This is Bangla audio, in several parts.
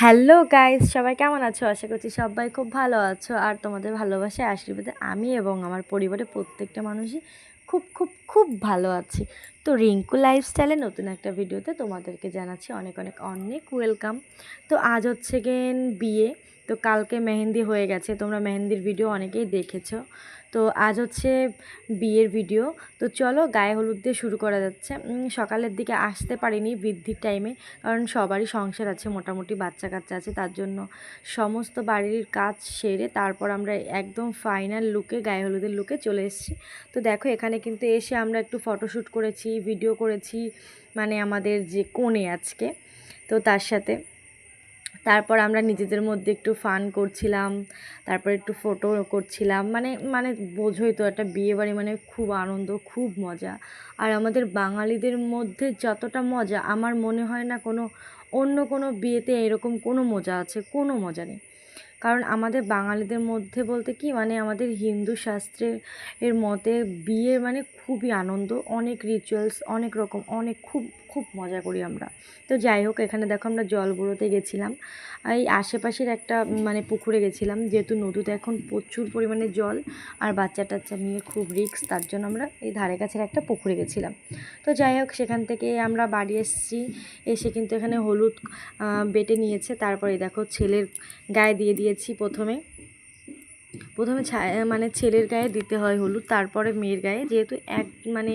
হ্যালো গাইস সবাই কেমন আছো? আশা করছি সবাই খুব ভালো আছো। আর তোমাদের ভালোবাসায় আশীর্বাদে আমি এবং আমার পরিবারের প্রত্যেকটা মানুষই খুব খুব খুব ভালো আছি। তো রিঙ্কু লাইফস্টাইলে নতুন একটা ভিডিওতে তোমাদেরকে জানাচ্ছি অনেক অনেক অনেক ওয়েলকাম তো আজ হচ্ছে গেন বিয়ে। তো কালকে মেহেন্দি হয়ে গেছে, তোমরা মেহেন্দির ভিডিও অনেকেই দেখেছ। তো আজ হচ্ছে বিয়ের ভিডিও তো চলো গায়ে হলুদ দিয়ে শুরু করা যাচ্ছে। সকালের দিকে আসতে পারিনি বৃদ্ধির টাইমে কারণ সবারই সংসার আছে, মোটামুটি বাচ্চা কাচ্চা আছে, তার জন্য সমস্ত বাড়ির কাজ সেরে তারপর আমরা একদম ফাইনাল লুকে গায়ে হলুদের লুকে চলে এসেছি। তো দেখো, এখানে কিন্তু এসে আমরা একটু ফটোশ্যুট করেছি ভিডিও করেছি মানে আমাদের যে কোণে আজকে, তো তার সাথে। তারপর আমরা নিজেদের মধ্যে একটু ফান করছিলাম, তারপর একটু ফটো করছিলাম মানে মানে বোঝোই তো একটা বিয়ে বাড়ি মানে খুব আনন্দ, খুব মজা। আর আমাদের বাঙালিদের মধ্যে যতটা মজা, আমার মনে হয় না কোনো, অন্য কোনো বিয়েতে এরকম কোনো মজা আছে, কোনো মজা নেই। কারণ আমাদের বাঙালিদের মধ্যে বলতে কি মানে আমাদের হিন্দু শাস্ত্রের, এর মতে বিয়ে মানে খুবই আনন্দ, অনেক রিচুয়ালস অনেক রকম, অনেক খুব খুব মজা করি আমরা। তো যাই হোক, এখানে দেখো আমরা জল বুড়োতে গেছিলাম এই আশেপাশের একটা মানে পুকুরে গেছিলাম, যেহেতু নদীতে এখন প্রচুর পরিমাণে জল আর বাচ্চা টাচ্চা নিয়ে খুব রিস্ক, তার জন্য আমরা এই ধারে কাছের একটা পুকুরে গেছিলাম। তো যাই হোক, সেখান থেকে আমরা বাড়ি এসেছি, এসে কিন্তু এখানে হলুদ বেটে নিয়েছে। তারপরে দেখো ছেলের গায়ে দিয়ে দিয়েছি প্রথমে। প্রথমে মানে ছেলের গায়ে দিতে হয় হলুদ, তারপরে মেয়ের গায়ে। যেহেতু এক মানে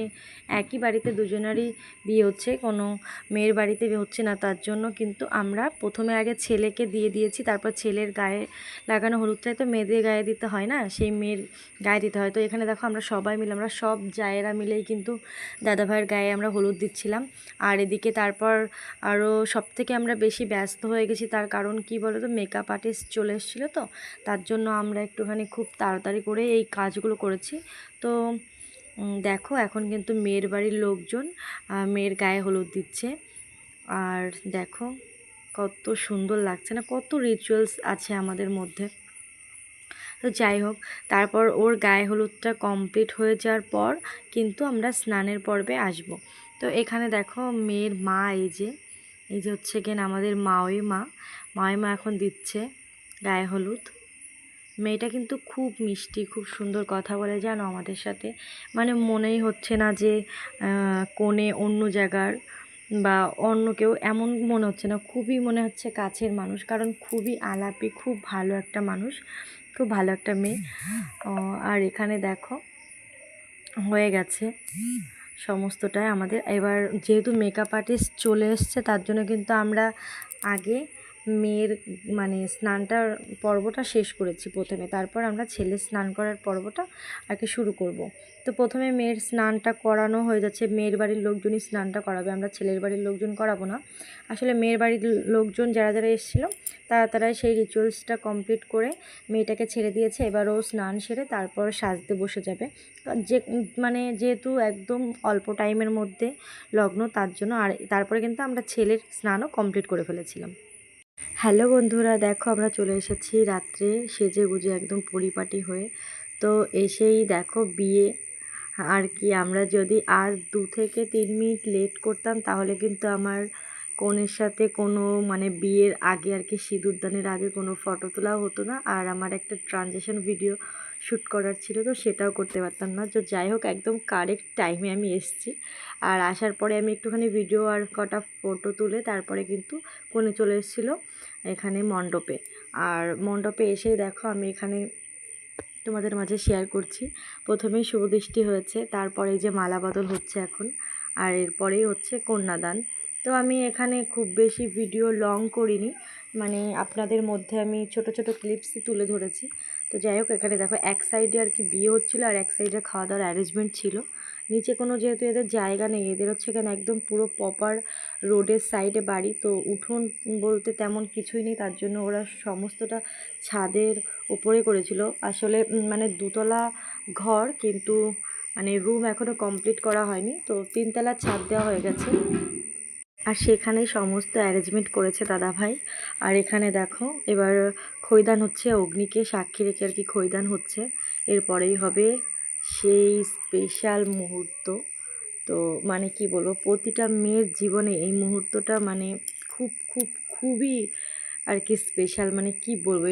একই বাড়িতে দুজনারই বিয়ে হচ্ছে, কোনো মেয়ের বাড়িতে হচ্ছে না তার জন্য, কিন্তু আমরা প্রথমে আগে ছেলেকে দিয়ে দিয়েছি, তারপর ছেলের গায়ে লাগানো হলুদটাই তো মেয়েদের গায়ে দিতে হয় না, সেই মেয়ের গায়ে দিতে হয়। তো এখানে দেখো আমরা সবাই মিলে, আমরা সব জায়েরা মিলেই কিন্তু দাদা ভাইয়ের গায়ে আমরা হলুদ দিচ্ছিলাম। আর এদিকে তারপর আরও সব থেকে আমরা বেশি ব্যস্ত হয়ে গেছি, তার কারণ কি বলো তো মেকআপ আর্টিস্ট চলে এসেছিল তো, তার জন্য আমরা একটুখানি খুব তাড়াতাড়ি করে এই কাজগুলো করেছি। তো দেখো এখন কিন্তু মেয়ের বাড়ির লোকজন মেয়ের গায়ে হলুদ দিচ্ছে। আর দেখো কত সুন্দর লাগছে না, কত রিচুয়ালস আছে আমাদের মধ্যে। তো যাই হোক, তারপর ওর গায়ে হলুদটা কমপ্লিট হয়ে যাওয়ার পর কিন্তু আমরা স্নানের পর্বে আসব। তো এখানে দেখো মেয়ের মা এই যে এই যে হচ্ছে কেন আমাদের মাওই মা। মাওই মা এখন দিচ্ছে গায়ে হলুদ। মেয়েটা কিন্তু খুব মিষ্টি, খুব সুন্দর কথা বলে জানো আমাদের সাথে। মানে মনেই হচ্ছে না যে কোণে অন্য জায়গার বা অন্য কেউ এমন মনে হচ্ছে না, খুবই মনে হচ্ছে কাছের মানুষ, কারণ খুবই আলাপি, খুব ভালো একটা মানুষ, খুব ভালো একটা মেয়ে। আর এখানে দেখো, হয়ে গেছে সমস্তটাই আমাদের। এবার যেহেতু মেকআপ আর্টিস্ট চলে এসছে, তার জন্য কিন্তু আমরা আগে মেয়ের মানে স্নানটার পর্বটা শেষ করেছি প্রথমে। তারপর আমরা ছেলে স্নান করার পর্বটা আর কি শুরু করব। তো প্রথমে মেয়ের স্নানটা করানো হয়ে যাচ্ছে, মেয়ের বাড়ির লোকজনই স্নানটা করাবে, আমরা ছেলের বাড়ির লোকজন করাবো না। আসলে মেয়ের বাড়ির লোকজন যারা যারা এসেছিল, তারা তারা সেই রিচুয়ালসটা কমপ্লিট করে মেয়েটাকে ছেড়ে দিয়েছে, এবার ও স্নান সেরে তারপর সাজতে বসে যাবে। যে মানে যেহেতু একদম অল্প টাইমের মধ্যে লগ্ন, তার জন্য আর তারপরে কিন্তু আমরা ছেলের স্নানও কমপ্লিট করে ফেলেছিলাম। হ্যালো বন্ধুরা, দেখো আমরা চলে এসেছি রাত্রে সেজে গুজে একদম পরিপাটি হয়ে। তো এসেই দেখো বিয়ে। আর কি, আমরা যদি আর দু থেকে তিন মিনিট লেট করতাম, তাহলে কিন্তু আমার কনের সাথে কোনো মানে বিয়ের আগে আর কি সিঁদুরদানের আগে কোনো ফটো তোলা হতো না। আর আমার একটা ট্রানজেকশন ভিডিও শ্যুট করার ছিল, তো সেটাও করতে পারতাম না। তো যাই হোক, একদম কারেক্ট টাইমে আমি এসেছি। আর আসার পরে আমি একটুখানি ভিডিও আর কটা ফটো তুলে তারপরে কিন্তু কোণে চলে এসেছিল, এখানে মণ্ডপে। আর মণ্ডপে এসেই দেখো, আমি এখানে তোমাদের মাঝে শেয়ার করছি। প্রথমেই শুভদৃষ্টি হয়েছে, তারপরে যে মালা বদল হচ্ছে এখন, আর এরপরেই হচ্ছে কন্যাদান। তো আমি এখানে খুব বেশি ভিডিও লং করিনি মানে আপনাদের মধ্যে আমি ছোট ছোট ক্লিপসই তুলে ধরেছি। তো যাই হোক, এখানে দেখো এক সাইডে আর কি বিয়ে হচ্ছিল আর এক সাইডে খাওয়া দাওয়ার অ্যারেঞ্জমেন্ট ছিল। নিচে কোনো যেহেতু এদের জায়গা নেই, এদের হচ্ছে এখানে একদম পুরো প্রপার রোডের সাইডে বাড়ি, তো উঠোন বলতে তেমন কিছুই নেই, তার জন্য ওরা সমস্তটা ছাদের ওপরে করেছিল। আসলে মানে দুতলা ঘর, কিন্তু মানে রুম এখনও কমপ্লিট করা হয়নি, তো তিনতলা ছাদ দেওয়া হয়ে গেছে। আর সেখানেই সমস্ত অ্যারেঞ্জমেন্ট করেছে দাদাভাই। আর এখানে দেখো, এবার খৈদান হচ্ছে অগ্নিকে, সাক্ষী রেখে আর কি খৈদান হচ্ছে। এরপরেই হবে সেই স্পেশাল মুহূর্ত। তো মানে কি বলব, প্রতিটা মেয়ের জীবনে এই মুহূর্তটা মানে খুব খুব, খুবই আর কি স্পেশাল মানে কি বলব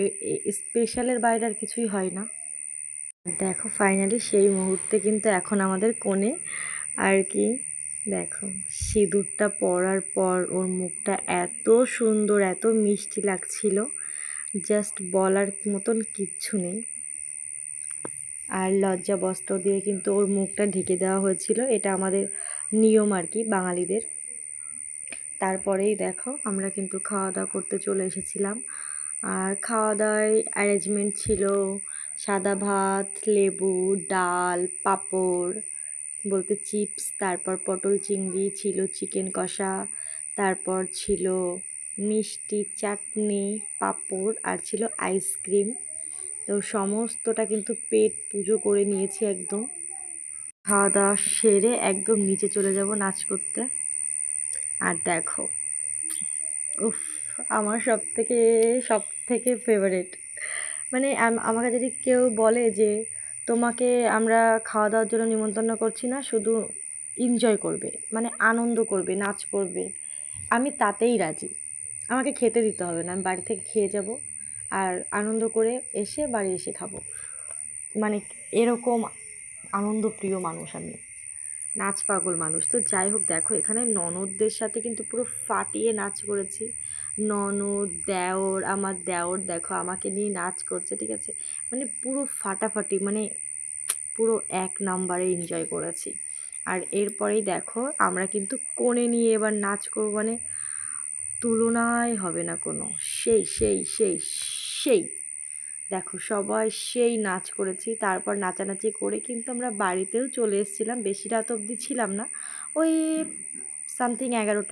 স্পেশালের বাইরে আর কিছুই হয় না। দেখো ফাইনালি সেই মুহূর্তে কিন্তু এখন আমাদের কোণে আর কি দেখো, সিঁদুরটা পরার পর ওর মুখটা এত সুন্দর, এত মিষ্টি লাগছিল। জাস্ট বলার মতন কিচ্ছু নেই। আর লজ্জা বস্ত্র দিয়ে কিন্তু ওর মুখটা ঢেকে দেওয়া হয়েছিল। এটা আমাদের নিয়ম আর কি, বাঙালিদের। তারপরেই দেখো, আমরা কিন্তু খাওয়া দাওয়া করতে চলে এসেছিলাম। আর খাওয়া দাওয়ায় অ্যারেঞ্জমেন্ট ছিল সাদা ভাত, লেবু, ডাল, পাঁপড়। বলতে চিপস, তারপর পটল চিংড়ি ছিল চিকেন কষা, তারপর ছিল মিষ্টি চাটনি, পাঁপড় আর ছিল আইসক্রিম। তো সমস্তটা কিন্তু পেট পুজো করে নিয়েছি একদম। খাওয়া দাওয়া সেরে একদম নিচে চলে যাব নাচ করতে। আর দেখো, উফ, আমার সব থেকে সব থেকে ফেভারেট মানে আমাকে যদি কেউ বলে যে তোমাকে আমরা খাওয়া দাওয়ার জন্য নিমন্ত্রণ করছি না, শুধু এনজয় করবে মানে আনন্দ করবে, নাচ করবে। আমি তাতেই রাজি। আমাকে খেতে দিতে হবে না, আমি বাড়ি থেকে খেয়ে যাব আর আনন্দ করে এসে বাড়ি এসে খাব। মানে এরকম আনন্দপ্রিয় মানুষ আমি, নাচ পাগল মানুষ। তো যাই হোক, দেখো এখানে ননদদের সাথে কিন্তু পুরো ফাটিয়ে নাচ করেছি। ননদ, দেওর, আমার দেওর দেখো আমাকে নিয়ে নাচ করছে, ঠিক আছে? মানে পুরো ফাটাফাটি মানে পুরো এক নাম্বারে এনজয় করেছি। আর এরপরেই দেখো, আমরা কিন্তু কোণে নিয়ে এবার নাচ করব মানে তুলনায় হবে না কোনো। সেই সেই সেই সেই। দেখো, সবাই সেই নাচ করেছি, তারপর নাচানাচি করে কিন্তু আমরা বাড়িতেও চলে এসেছিলাম, বেশি রাত অবধি ছিলাম না। ওই সামথিং এগারোটা।